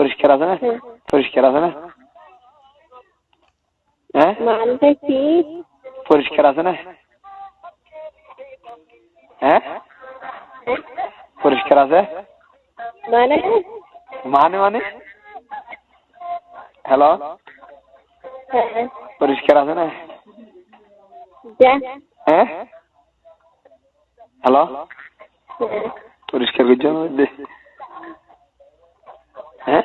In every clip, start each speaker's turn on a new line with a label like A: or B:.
A: পরিষ্কার আছে না
B: হ্যাঁ।
A: পরিষ্কার আছে না হ্যাঁ
B: মানটা কি
A: পরিষ্কার আছে না হ্যাঁ পরিষ্কার আছে
B: মানে
A: মানে মানে হ্যালো
B: হ্যাঁ
A: পরিষ্কার আছে না
B: যা
A: হ্যাঁ হ্যালো
B: হ্যাঁ
A: পরিষ্কার করছ আমার মধ্যে হ্যাঁ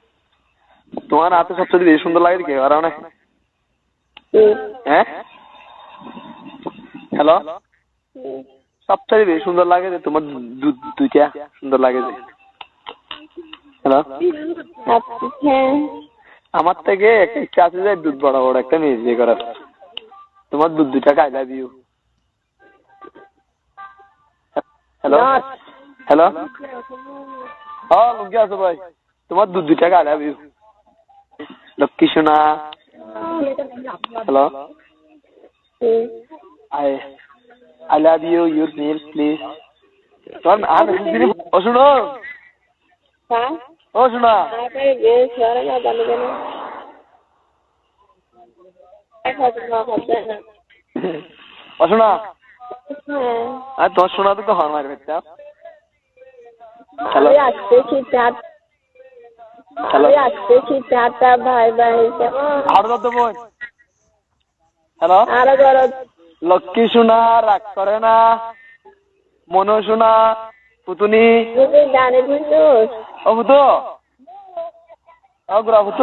A: তোমার হাতে সবচেয়ে বেশি সুন্দর লাগে কি আর অনেক। হ্যাঁ? হ্যালো। সবচেয়ে বেশি সুন্দর লাগে যে তোমার দুধ দুইটা সুন্দর লাগে যে। হ্যালো?
B: হ্যাঁ
A: আমার থেকে একটা ইচ্ছা আছে যে দুধ বড় বড় একটা মেয়ে বিয়ে করার। তোমার দুধ দুইটা I love you
B: hello.
A: Hello? হ্যাঁ লুঙ্গি আছো ভাই। তোমার দুধ দুইটা আই লাভ ইউ লক্ষ্মী সোনা
B: hello.
A: I I love you your milk please তোমার আর দিন ও শুনো
B: হ্যাঁ
A: ও শোনা ও শোনা
B: হ্যাঁ
A: আর তোমার শোনা তো হর মারবে হ্যালো হ্যালো।
B: আমি আসতেছি চারটা ভাই ভাই
A: আরও দত্ত বোন হ্যালো।
B: আরও ধরো
A: লক্ষ্মী সোনা রাগ করে না। মনো সোনা পুতুনি।
B: জানি
A: ও পুতো ও গুড়া ভূত